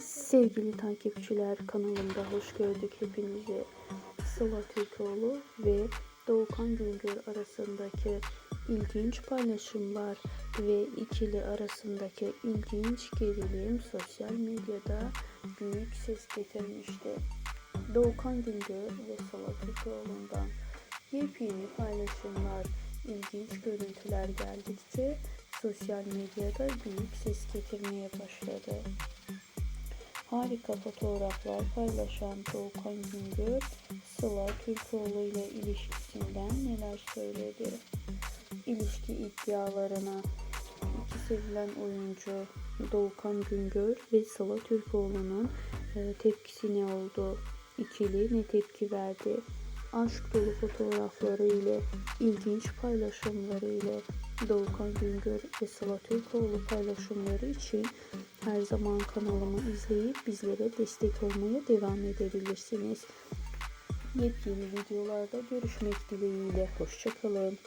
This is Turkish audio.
Sevgili takipçiler kanalımda hoş gördük hepinizi. Sıla Türkoğlu ve Doğukan Güngör arasındaki ilginç paylaşımlar ve ikili arasındaki ilginç gerilim sosyal medyada büyük ses getirmişti. Doğukan Güngör ve Sıla Türkoğlu'ndan yepyeni paylaşımlar, ilginç görüntüler geldikçe sosyal medyada büyük ses getirmeye başladı. Harika fotoğraflar paylaşan Doğukan Güngör, Sıla Türkoğlu ile ilişkisinden neler söyledi? İlişki iddialarına iki sevilen oyuncu Doğukan Güngör ve Sıla Türkoğlu'nun e, tepkisi ne oldu? İkili ne tepki verdi? Aşk dolu fotoğrafları ile, ilginç paylaşımları ile Doğukan Güngör ve Sıla Türkoğlu paylaşımları için her zaman kanalımı izleyip bizlere destek olmaya devam edebilirsiniz. Yepyeni videolarda görüşmek dileğiyle. Hoşçakalın.